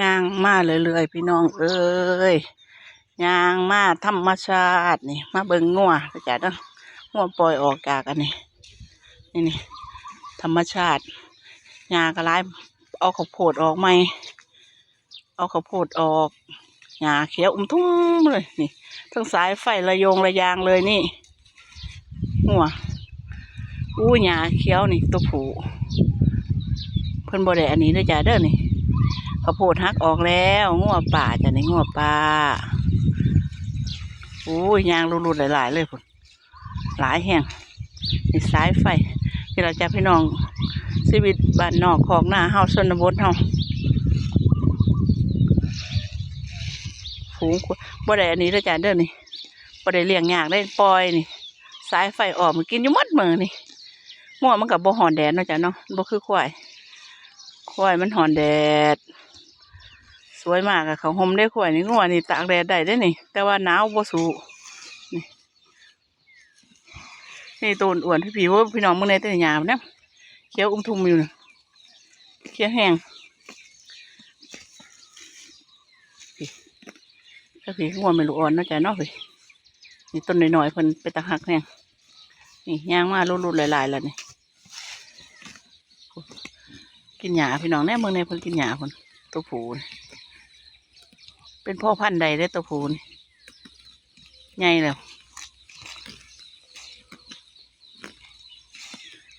ย่างมาเรื่อยๆพี่น้องเอ้ยย่างมาธรรมชาตินี่ มาเบิ่งงัวไปจ้ะเนาะงัวปล่อยออกจากอันนี้นี่นี่ธรรมชาติหญ้ากระไรเอาข้าวโพดออกไหมเอาข้าวโพดออกหญ้าเขียวอุ้มทุ่มเลยนี่ทั้งสายไฟระยงระยางเลยนี่งัวอู้หญ้าเขียวนี่ตัวผูเพิ่นบ่ได้อันนี้เด้อจ้ะเด้อนี่ ข้าวโพดฮักออกแล้วงัวป่าจะในงัวป่าโอ้ยยางรุดๆหลาย ๆ เลยพุ่นหลายแห่งนี่สายไฟที่เราจะพี่น้องชีวิตบ้านนอกของหน้าเฮาชนบทเฮาฝูงควบ่ได้อันนี้เด้อจ้ะเด้อนี่บ่ได้เลี้ยงยากได้ปล่อยนี่ สายไฟออกมันกินอยู่หมดมือนี่งัวมันกับบ่หอนแดดเนาะจ้ะเนาะบ่คือควายควายมันหอนแดด สวยมากอะเขาห่มได้ขวายนี่งัวนี่ตากแดดได้ได้นี่ แต่ว่าหนาวบ่สูนี่นี่ตูนอ้วนพี่ผีว่าพี่น้องมึงในแต่หยามนะเขี้ยวอุ้มทุ่มอยู่นะเขี้ยวแห้งพี่ถ้าผีงัวไม่รู้อ่อนเนาะจ้ะเนาะพี่นี่ต้นหน้อยๆเพิ่นไปตะหักแห้งนี่ย่างมาลุดๆหลายๆแล้วนี่กินหญ้าพี่น้องแน่เมืองในเพิ่นกินหญ้าเพิ่นตัวผูนี่ เป็นพ่อพันธุ์ใดได้ตัวผูนใหญ่แล้ว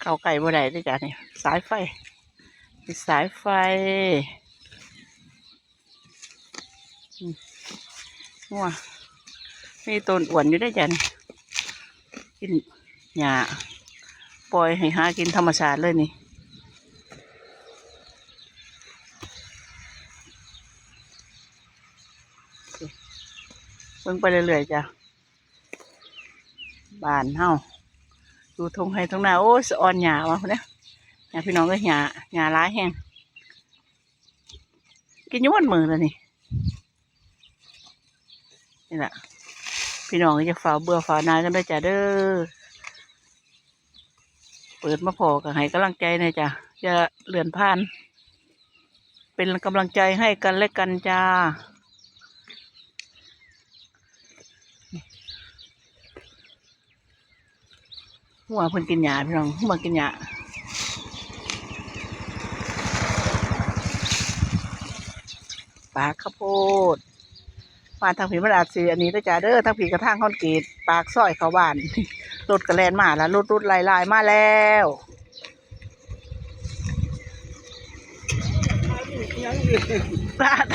เข้าไก่บ่ได้ด้วยจ้ะนี่สายไฟสายไฟงัวมีต้นอ้วนอยู่ได้จ้ะนี่กินหญ้าปล่อยให้หากินธรรมชาติเลยนี่ เบิ่งไปเรื่อยๆจ้ะบานเฮาดูทงให้ทงนาโอ้สะออนหยาวะเนี่ยหยาพี่น้องก็หยาหยาร้าแห้งกินอยุ่วันมือแล้วนี่นี่แหละพี่น้องก็จะฝ่าเบื่อฝ่านายกันด้วยจ้ะเด้อเปิดมาพอกับให้กำลังใจน่อยจ้ะจะเลื่อนผ่าน เป็นกำลังใจให้กันและกันจ้า หัวเพิ่นกินหญ้าพี่น้องหัวกินหญ้าปาข้าวโพดมาทางผีมันอาจสีอันนี้เด้จ้าเด้อทางผีกระทางคอนกรีตปากซอยเขาบ้านรถกระแลนมาแล้วรถรถลายลายมาแล้ว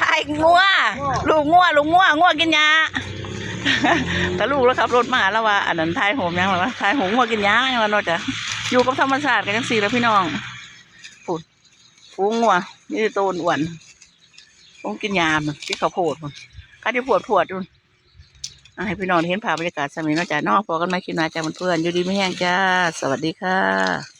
ทายงัวลูกงัวลูกงัวงัวกินหญ้า แต่ลูกแล้วขับรถมาแล้วว่าอันนั้นทายโหมยังหรอวะทายโหงัวกินหญ้ายังว่าเนาะจ้ะอยู่กับธรรมชาติกันจังสี่แล้วพี่น้องปูดฟูงงัวนี่โตนอ้วนต้องกินยามันที่เขาวโพดมันการที่ปวดปวดอยู่ให้พี่น้องเห็นภาพบรรยากาศสมัยนาะจ้ะเนอกพอกันไหมคิดนาจ้าเพื่อนอยู่ดีไม่แห้งจ้า สวัสดีค่ะ